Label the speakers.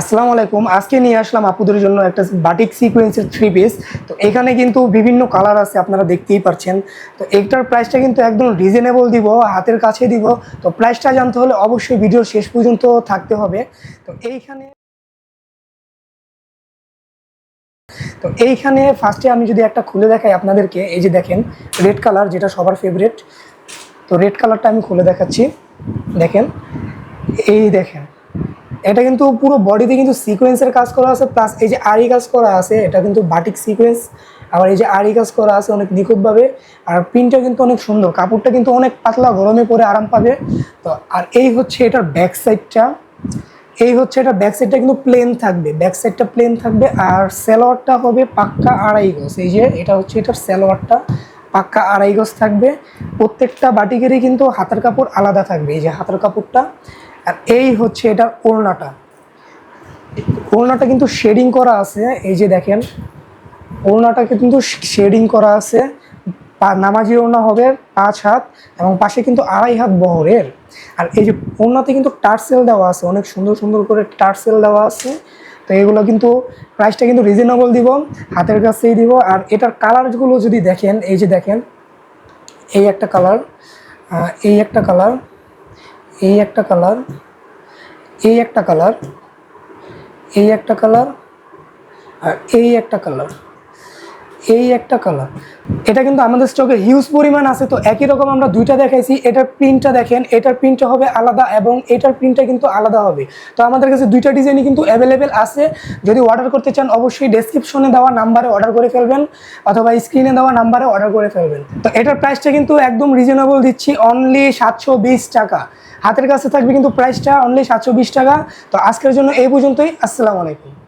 Speaker 1: আসসালামু আলাইকুম। আজকে নিয়ে আসলাম আপুদের জন্য একটা বাটিক সিকোয়েন্সের থ্রি পিস তো এখানে কিন্তু বিভিন্ন কালার আছে, আপনারা দেখতেই পাচ্ছেন তো এইটার প্রাইসটা কিন্তু একদম রিজনেবল দিব, হাতের কাছে দিব। তো প্রাইসটা জানতে হলে অবশ্যই ভিডিও শেষ পর্যন্ত থাকতে হবে। তো এইখানে তো এইখানে ফার্স্টে আমি যদি একটা খুলে দেখাই আপনাদেরকে, এই যে দেখেন রেড কালার যেটা সবার ফেভারিট তো রেড কালারটা আমি খুলে দেখাচ্ছি। দেখেন, এই দেখেন। এটা কিন্তু পুরো বডিতে কিন্তু সিকোয়েন্সের কাজ করা আছে প্লাস এই যে আরি কাজ করা আছে, এটা কিন্তু বাটিক সিকোয়েন্স আবার এই যে আরি কাজ করা আছে অনেক নিখুঁতভাবে, আর প্রিন্টটা কিন্তু অনেক সুন্দর, কাপড়টা কিন্তু অনেক পাতলা গরমে পরে আরাম পাবে। তো আর এই হচ্ছে এটার ব্যাক সাইডটা এই হচ্ছে এটা ব্যাক সাইডটা কিন্তু প্লেন থাকবে ব্যাক সাইডটা প্লেন থাকবে, আর স্যালোয়ারটা হবে পাক্কা আড়াই গজ, এই যে এটা হচ্ছে এটার স্যালোয়ারটা পাক্কা আড়াই গজ থাকবে। প্রত্যেকটা বাটিকেরই কিন্তু হাতের কাপড় আলাদা থাকবে, এই যে হাতের কাপড়টা আর এই হচ্ছে এটার ওড়নাটা। ওড়নাটা কিন্তু শেডিং করা আছে, এই যে দেখেন। ওড়নাটাকে কিন্তু শেডিং করা আছে। নামাজি ওড়না হবে পাঁচ হাত এবং পাশে কিন্তু আড়াই হাত বহরের। আর এই যে ওড়নাতে কিন্তু টার্সেল দেওয়া আছে, অনেক সুন্দর সুন্দর করে টার্সেল দেওয়া আছে। তো এগুলো কিন্তু প্রাইসটা কিন্তু রিজনেবল দিব, হাতের কাছেই দিব। আর এটার কালারগুলো যদি দেখেন, এই যে দেখেন, এই একটা কালার এই একটা কালার। এই একটা কালার এই একটা কালার এই একটা কালার আর এই একটা কালার। এই একটা কালার এটা কিন্তু আমাদের স্টকে হিউজ পরিমাণ আছে, তো একই রকম আমরা দুইটা দেখাইছি, এটার প্রিন্টটা দেখেন, এটার প্রিন্টটা হবে আলাদা এবং এটার প্রিন্টটা কিন্তু আলাদা হবে। তো আমাদের কাছে দুইটা ডিজাইনই কিন্তু অ্যাভেলেবেল আছে। যদি অর্ডার করতে চান, অবশ্যই ডেসক্রিপশনে দেওয়া নাম্বারে অর্ডার করে ফেলবেন, অথবা স্ক্রিনে দেওয়া নাম্বারে অর্ডার করে ফেলবেন। তো এটার প্রাইসটা কিন্তু একদম রিজনেবল দিচ্ছি অনলি সাতশো বিশ টাকা। হাতের কাছে থাকবে কিন্তু প্রাইসটা অনলি সাতশো বিশ টাকা। তো আজকের জন্য এই পর্যন্তই, আসসালামু আলাইকুম।